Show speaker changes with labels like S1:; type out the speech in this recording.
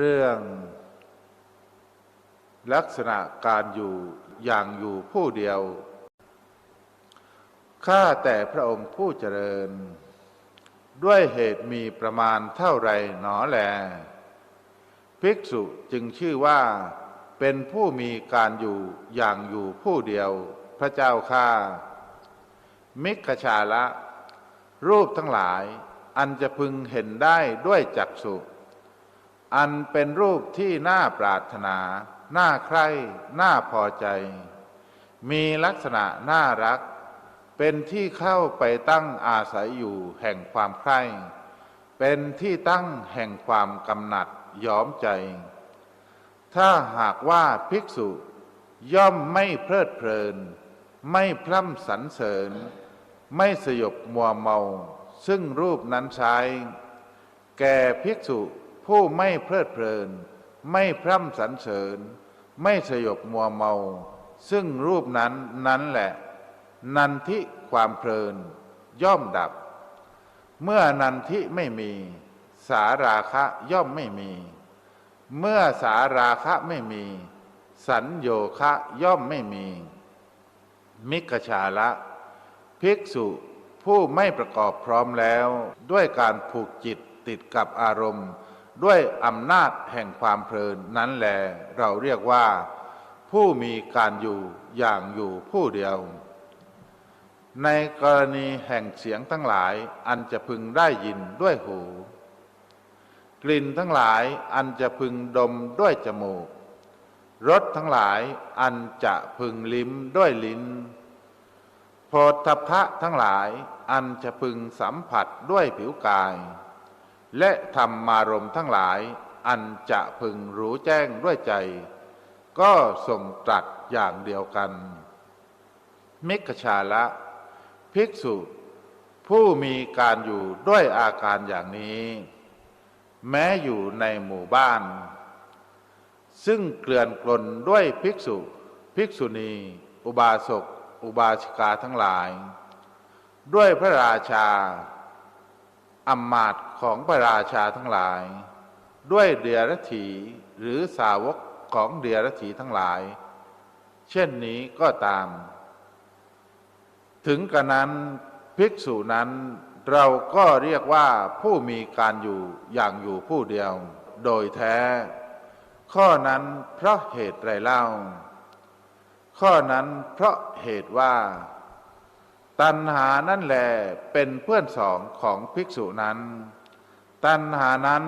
S1: เรื่องลักษณะการอยู่อย่างอยู่ผู้เดียว ข้าแต่พระองค์ผู้เจริญ ด้วยเหตุมีประมาณเท่าไรหนอแล ภิกษุจึงชื่อว่าเป็นผู้มีการอยู่อย่างอยู่ผู้เดียว พระเจ้าข้ามิกชาละ รูปทั้งหลายอันจะพึงเห็นได้ด้วยจักษุ อันเป็นรูปที่น่าปรารถนา น่าใคร่น่าพอใจ มีลักษณะน่ารัก เป็นที่เข้าไปตั้งอาศัยอยู่แห่งความใคร่ เป็นที่ตั้งแห่งความกำหนัดย้อมใจ ถ้าหากว่าภิกษุย่อมไม่เพลิดเพลิน ไม่พร่ำสรรเสริญ ไม่สยบมัวเมา ซึ่งรูปนั้นใช้ แก่ภิกษุ ผู้ไม่เพลิดเพลิน ไม่พร่ำสรรเสริญ ไม่สยบมัวเมา ซึ่งรูปนั้นนั้นแหละ นันทิความเพลิน ย่อมดับ เมื่อนันทิไม่มี สาราคะย่อมไม่มี เมื่อสาราคะไม่มี สัญโยคะย่อมไม่มี มิกชาละภิกษุผู้ไม่ประกอบพร้อมแล้ว ด้วยการผูกจิตติดกับอารมณ์ ด้วยอำนาจแห่งความเพลินนั้นแลเราเรียกว่า ผู้มีการอยู่อย่างอยู่ผู้เดียว ในกรณีแห่งเสียงทั้งหลายอันจะพึงได้ยินด้วยหู กลิ่นทั้งหลายอันจะพึงดมด้วยจมูกรสทั้งหลายอันจะพึงลิ้มด้วยลิ้นโพธพะทั้งหลายอันจะพึงสัมผัสด้วยผิวกาย และธรรมารมทั้งหลาย อันจะพึงรู้แจ้งด้วยใจ ก็ส่งตรัสอย่างเดียวกันมิกชาละ ภิกษุ ผู้มีการอยู่ด้วยอาการอย่างนี้ แม้อยู่ในหมู่บ้าน ซึ่งเกลื่อนกลนด้วยภิกษุ ภิกษุณี อุบาสก อุบาสิกาทั้งหลาย ด้วยพระราชา อำมาตย์ของพระราชาทั้งหลาย ด้วยเดียรถีหรือสาวกของเดียรถีทั้งหลาย เช่นนี้ก็ตาม ถึงกระนั้นภิกษุนั้นเราก็เรียกว่าผู้มีการอยู่อย่างอยู่ผู้เดียว โดยแท้ ข้อนั้นเพราะเหตุไรเล่า ข้อนั้นเพราะเหตุว่า ตัณหานั่นแหลเป็นเพื่อนสองของภิกษุนั้น ตัณหานั้น